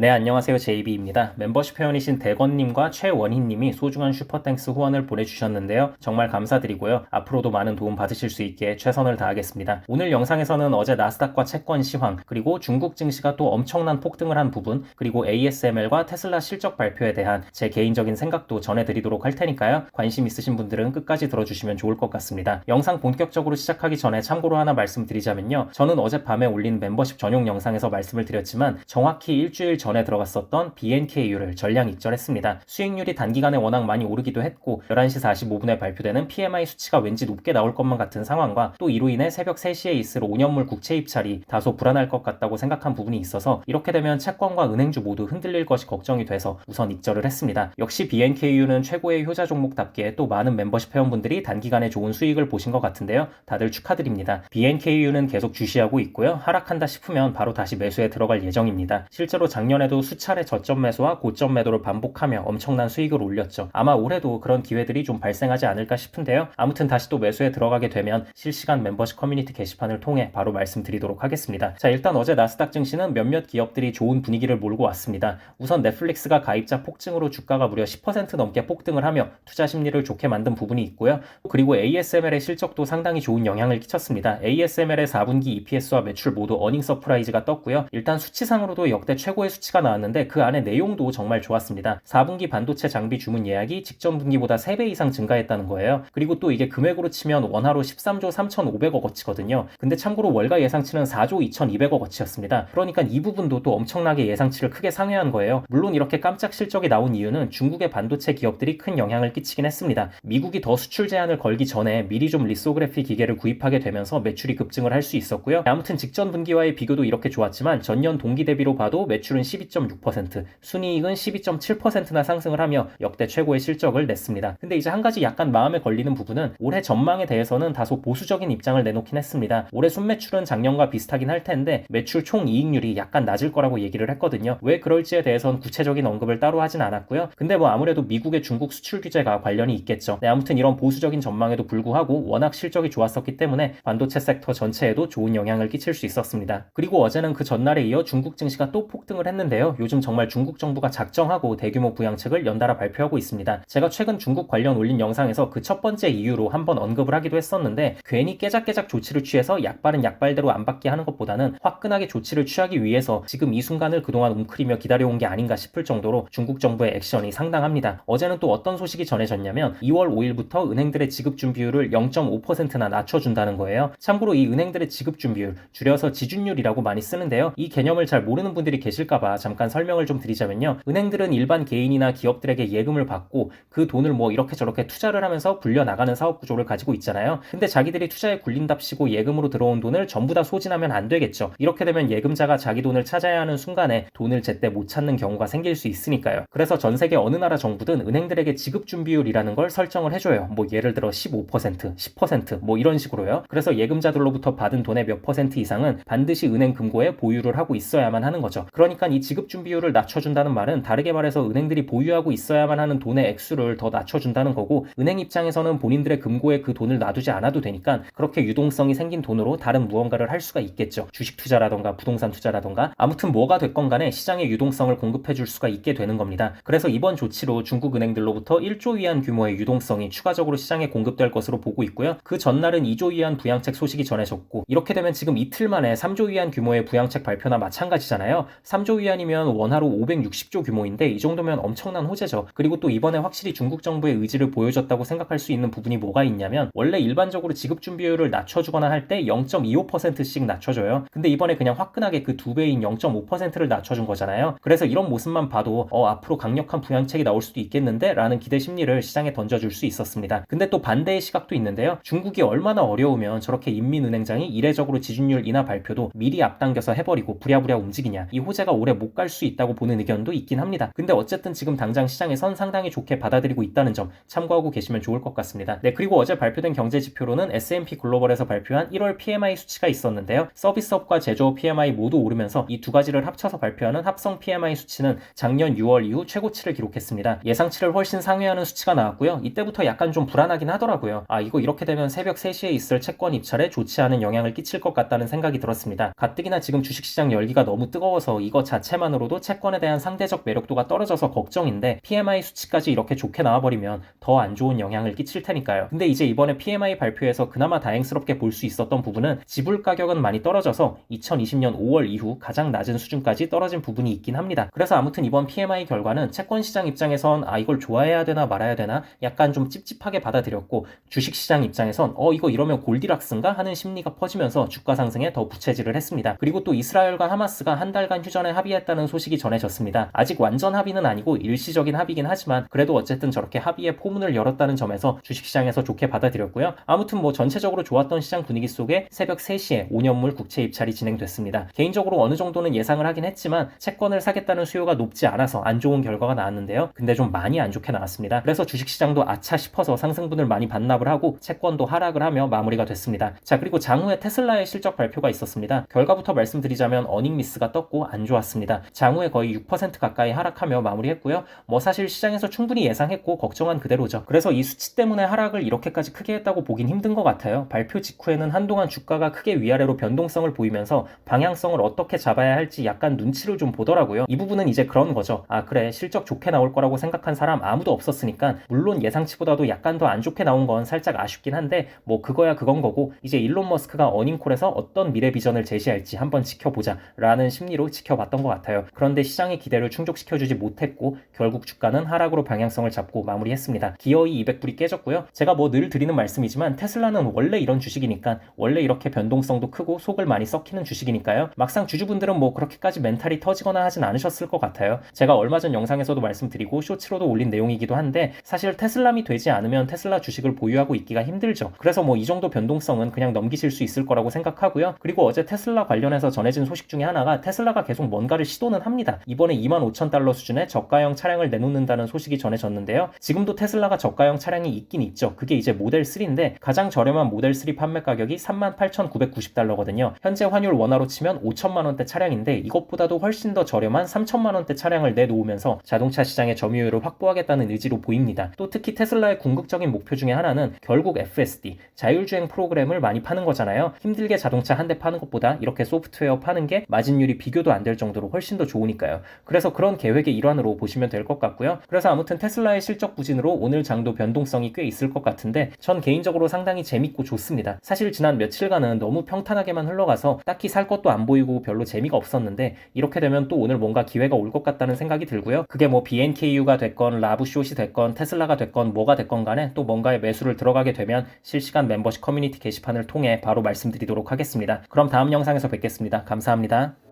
네, 안녕하세요. JB입니다. 멤버십 회원이신 대건님과 최원희님이 소중한 슈퍼땡스 후원을 보내주셨는데요. 정말 감사드리고요. 앞으로도 많은 도움 받으실 수 있게 최선을 다하겠습니다. 오늘 영상에서는 어제 나스닥과 채권 시황, 그리고 중국 증시가 또 엄청난 폭등을 한 부분, 그리고 ASML과 테슬라 실적 발표에 대한 제 개인적인 생각도 전해드리도록 할 테니까요. 관심 있으신 분들은 끝까지 들어주시면 좋을 것 같습니다. 영상 본격적으로 시작하기 전에 참고로 하나 말씀드리자면요. 저는 어젯밤에 올린 멤버십 전용 영상에서 말씀을 드렸지만 정확히 일주일 전 전에 들어갔었던 BNKU를 전량 익절했습니다. 수익률이 단기간에 워낙 많이 오르기도 했고 11시 45분에 발표되는 PMI 수치가 왠지 높게 나올 것만 같은 상황과 또 이로 인해 새벽 3시에 있을 5년물 국채 입찰이 다소 불안할 것 같다고 생각한 부분이 있어서 이렇게 되면 채권과 은행주 모두 흔들릴 것이 걱정이 돼서 우선 익절을 했습니다. 역시 BNKU는 최고의 효자 종목답게 또 많은 멤버십 회원분들이 단기간에 좋은 수익을 보신 것 같은데요. 다들 축하드립니다. BNKU는 계속 주시하고 있고요. 하락한다 싶으면 바로 다시 매수에 들어갈 예정입니다. 실제로 작년 작년에도 수차례 저점 매수와 고점 매도를 반복하며 엄청난 수익을 올렸죠. 아마 올해도 그런 기회들이 좀 발생하지 않을까 싶은데요. 아무튼 다시 또 매수에 들어가게 되면 실시간 멤버십 커뮤니티 게시판을 통해 바로 말씀드리도록 하겠습니다. 자, 일단 어제 나스닥 증시는 몇몇 기업들이 좋은 분위기를 몰고 왔습니다. 우선 넷플릭스가 가입자 폭증으로 주가가 무려 10% 넘게 폭등을 하며 투자 심리를 좋게 만든 부분이 있고요. 그리고 ASML의 실적도 상당히 좋은 영향을 끼쳤습니다. ASML의 4분기 EPS와 매출 모두 어닝 서프라이즈가 떴고요. 일단 수치상으로도 역대 최고의 수치 수치가 나왔는데 그 안에 내용도 정말 좋았습니다. 4분기 반도체 장비 주문 예약이 직전 분기보다 3배 이상 증가했다는 거예요. 그리고 또 이게 금액으로 치면 원화로 13조 3,500억 어치거든요. 근데 참고로 월가 예상치는 4조 2,200억 어치였습니다. 그러니까 이 부분도 또 엄청나게 예상치를 크게 상회한 거예요. 물론 이렇게 깜짝 실적이 나온 이유는 중국의 반도체 기업들이 큰 영향을 끼치긴 했습니다. 미국이 더 수출 제한을 걸기 전에 미리 좀 리소그래피 기계를 구입하게 되면서 매출이 급증을 할 수 있었고요. 아무튼 직전 분기와의 비교도 이렇게 좋았지만 전년 동기 대비로 봐도 매출은 12.6%, 순이익은 12.7%나 상승을 하며 역대 최고의 실적을 냈습니다. 근데 이제 한 가지 약간 마음에 걸리는 부분은 올해 전망에 대해서는 다소 보수적인 입장을 내놓긴 했습니다. 올해 순매출은 작년과 비슷하긴 할 텐데 매출 총 이익률이 약간 낮을 거라고 얘기를 했거든요. 왜 그럴지에 대해서는 구체적인 언급을 따로 하진 않았고요. 근데 뭐 아무래도 미국의 중국 수출 규제가 관련이 있겠죠. 네, 아무튼 이런 보수적인 전망에도 불구하고 워낙 실적이 좋았었기 때문에 반도체 섹터 전체에도 좋은 영향을 끼칠 수 있었습니다. 그리고 어제는 그 전날에 이어 중국 증시가 또 폭등을 했는데 있는데요. 요즘 정말 중국 정부가 작정하고 대규모 부양책을 연달아 발표하고 있습니다. 제가 최근 중국 관련 올린 영상에서 그 첫 번째 이유로 한번 언급을 하기도 했었는데 괜히 깨작깨작 조치를 취해서 약발은 약발대로 안 받게 하는 것보다는 화끈하게 조치를 취하기 위해서 지금 이 순간을 그동안 웅크리며 기다려온 게 아닌가 싶을 정도로 중국 정부의 액션이 상당합니다. 어제는 또 어떤 소식이 전해졌냐면 2월 5일부터 은행들의 지급 준비율을 0.5%나 낮춰준다는 거예요. 참고로 이 은행들의 지급 준비율 줄여서 지준율이라고 많이 쓰는데요. 이 개념을 잘 모르는 분들이 계실까봐 잠깐 설명을 좀 드리자면요. 은행들은 일반 개인이나 기업들에게 예금을 받고 그 돈을 뭐 이렇게 저렇게 투자를 하면서 불려 나가는 사업 구조를 가지고 있잖아요. 근데 자기들이 투자에 굴린답시고 예금으로 들어온 돈을 전부 다 소진하면 안 되겠죠. 이렇게 되면 예금자가 자기 돈을 찾아야 하는 순간에 돈을 제때 못 찾는 경우가 생길 수 있으니까요. 그래서 전 세계 어느 나라 정부든 은행들에게 지급 준비율이라는 걸 설정을 해줘요. 뭐 예를 들어 15%, 10%뭐 이런 식으로요. 그래서 예금자들로부터 받은 돈의 몇 퍼센트 이상은 반드시 은행 금고에 보유를 하고 있어야만 하는 거죠. 그러니까 이 지급 준비율을 낮춰준다는 말은 다르게 말해서 은행들이 보유하고 있어야만 하는 돈의 액수를 더 낮춰준다는 거고 은행 입장에서는 본인들의 금고에 그 돈을 놔두지 않아도 되니까 그렇게 유동성이 생긴 돈으로 다른 무언가를 할 수가 있겠죠. 주식 투자라던가 부동산 투자라던가 아무튼 뭐가 됐건 간에 시장에 유동성을 공급해 줄 수가 있게 되는 겁니다. 그래서 이번 조치로 중국 은행들로부터 1조 위안 규모의 유동성이 추가적으로 시장에 공급될 것으로 보고 있고요. 그 전날은 2조 위안 부양책 소식이 전해졌고 이렇게 되면 지금 이틀 만에 3조 위안 규모의 부양책 발표나 마찬가지잖아요. 3조 위안 위안이면 원화로 560조 규모인데 이 정도면 엄청난 호재죠. 그리고 또 이번에 확실히 중국 정부의 의지를 보여줬다고 생각할 수 있는 부분이 뭐가 있냐면 원래 일반적으로 지급 준비율을 낮춰주거나 할 때 0.25%씩 낮춰줘요. 근데 이번에 그냥 화끈하게 그 두 배인 0.5%를 낮춰준 거잖아요. 그래서 이런 모습만 봐도 어 앞으로 강력한 부양책이 나올 수도 있겠는데 라는 기대 심리를 시장에 던져줄 수 있었습니다. 근데 또 반대의 시각도 있는데요. 중국이 얼마나 어려우면 저렇게 인민은행장이 이례적으로 지준율 인하 발표도 미리 앞당겨서 해버리고 부랴부랴 움직이냐. 이 호재가 오래 못 못갈 수 있다고 보는 의견도 있긴 합니다. 근데 어쨌든 지금 당장 시장에선 상당히 좋게 받아들이고 있다는 점 참고하고 계시면 좋을 것 같습니다. 네, 그리고 어제 발표된 경제 지표로는 S&P 글로벌에서 발표한 1월 PMI 수치가 있었는데요. 서비스업과 제조업 PMI 모두 오르면서 이 두 가지를 합쳐서 발표하는 합성 PMI 수치는 작년 6월 이후 최고치를 기록했습니다. 예상치를 훨씬 상회하는 수치가 나왔고요. 이때부터 약간 좀 불안하긴 하더라고요. 아, 이거 이렇게 되면 새벽 3시에 있을 채권 입찰에 좋지 않은 영향을 끼칠 것 같다는 생각이 들었습니다. 가뜩이나 지금 주식시장 열기가 너무 뜨거워서 이거 자체 자체만으로도 채권에 대한 상대적 매력도가 떨어져서 걱정인데 PMI 수치까지 이렇게 좋게 나와버리면 더 안 좋은 영향을 끼칠 테니까요. 근데 이제 이번에 PMI 발표에서 그나마 다행스럽게 볼 수 있었던 부분은 지불 가격은 많이 떨어져서 2020년 5월 이후 가장 낮은 수준까지 떨어진 부분이 있긴 합니다. 그래서 아무튼 이번 PMI 결과는 채권 시장 입장에선 아 이걸 좋아해야 되나 말아야 되나 약간 좀 찝찝하게 받아들였고 주식 시장 입장에선 어 이거 이러면 골디락스인가 하는 심리가 퍼지면서 주가 상승에 더 부채질을 했습니다. 그리고 또 이스라엘과 하마스가 한 달간 휴전에 합의 했다는 소식이 전해졌습니다. 아직 완전 합의는 아니고 일시적인 합의긴 하지만 그래도 어쨌든 저렇게 합의의 포문을 열었다는 점에서 주식시장에서 좋게 받아들였고요. 아무튼 뭐 전체적으로 좋았던 시장 분위기 속에 새벽 3시에 5년물 국채 입찰이 진행됐습니다. 개인적으로 어느 정도는 예상을 하긴 했지만 채권을 사겠다는 수요가 높지 않아서 안 좋은 결과가 나왔는데요. 근데 좀 많이 안 좋게 나왔습니다. 그래서 주식시장도 아차 싶어서 상승분을 많이 반납을 하고 채권도 하락을 하며 마무리가 됐습니다. 자 그리고 장후에 테슬라의 실적 발표가 있었습니다. 결과부터 말씀드리자면 어닝 미스가 떴고 안 좋았습니다. 장후에 거의 6% 가까이 하락하며 마무리했고요. 뭐 사실 시장에서 충분히 예상했고 걱정한 그대로죠. 그래서 이 수치 때문에 하락을 이렇게까지 크게 했다고 보긴 힘든 것 같아요. 발표 직후에는 한동안 주가가 크게 위아래로 변동성을 보이면서 방향성을 어떻게 잡아야 할지 약간 눈치를 좀 보더라고요. 이 부분은 이제 그런 거죠. 아 그래 실적 좋게 나올 거라고 생각한 사람 아무도 없었으니까 물론 예상치보다도 약간 더 안 좋게 나온 건 살짝 아쉽긴 한데 뭐 그거야 그건 거고 이제 일론 머스크가 어닝콜에서 어떤 미래 비전을 제시할지 한번 지켜보자 라는 심리로 지켜봤던 것 같아요. 그런데 시장의 기대를 충족시켜주지 못했고 결국 주가는 하락으로 방향성을 잡고 마무리했습니다. 기어이 200불이 깨졌고요. 제가 뭐 늘 드리는 말씀이지만 테슬라는 원래 이런 주식이니까 원래 이렇게 변동성도 크고 속을 많이 썩히는 주식이니까요. 막상 주주분들은 뭐 그렇게까지 멘탈이 터지거나 하진 않으셨을 것 같아요. 제가 얼마 전 영상에서도 말씀드리고 쇼츠로도 올린 내용이기도 한데 사실 테슬람이 되지 않으면 테슬라 주식을 보유하고 있기가 힘들죠. 그래서 뭐 이 정도 변동성은 그냥 넘기실 수 있을 거라고 생각하고요. 그리고 어제 테슬라 관련해서 전해진 소식 중에 하나가 테슬라가 계속 뭔가를 시도는 합니다. 이번에 2만 5천 달러 수준의 저가형 차량을 내놓는다는 소식이 전해졌는데요. 지금도 테슬라가 저가형 차량이 있긴 있죠. 그게 이제 모델 3인데 가장 저렴한 모델 3 판매 가격이 38,990달러거든요. 현재 환율 원화로 치면 5천만 원대 차량인데 이것보다도 훨씬 더 저렴한 3천만 원대 차량을 내놓으면서 자동차 시장의 점유율을 확보하겠다는 의지로 보입니다. 또 특히 테슬라의 궁극적인 목표 중에 하나는 결국 FSD 자율주행 프로그램을 많이 파는 거잖아요. 힘들게 자동차 한 대 파는 것보다 이렇게 소프트웨어 파는 게 마진율이 비교도 안 될 정도로 훨씬 더 좋으니까요. 그래서 그런 계획의 일환으로 보시면 될 것 같고요. 그래서 아무튼 테슬라의 실적 부진으로 오늘 장도 변동성이 꽤 있을 것 같은데 전 개인적으로 상당히 재밌고 좋습니다. 사실 지난 며칠간은 너무 평탄하게만 흘러가서 딱히 살 것도 안 보이고 별로 재미가 없었는데 이렇게 되면 또 오늘 뭔가 기회가 올 것 같다는 생각이 들고요. 그게 뭐 BNKU가 됐건 라브숏이 됐건 테슬라가 됐건 뭐가 됐건 간에 또 뭔가에 매수를 들어가게 되면 실시간 멤버십 커뮤니티 게시판을 통해 바로 말씀드리도록 하겠습니다. 그럼 다음 영상에서 뵙겠습니다. 감사합니다.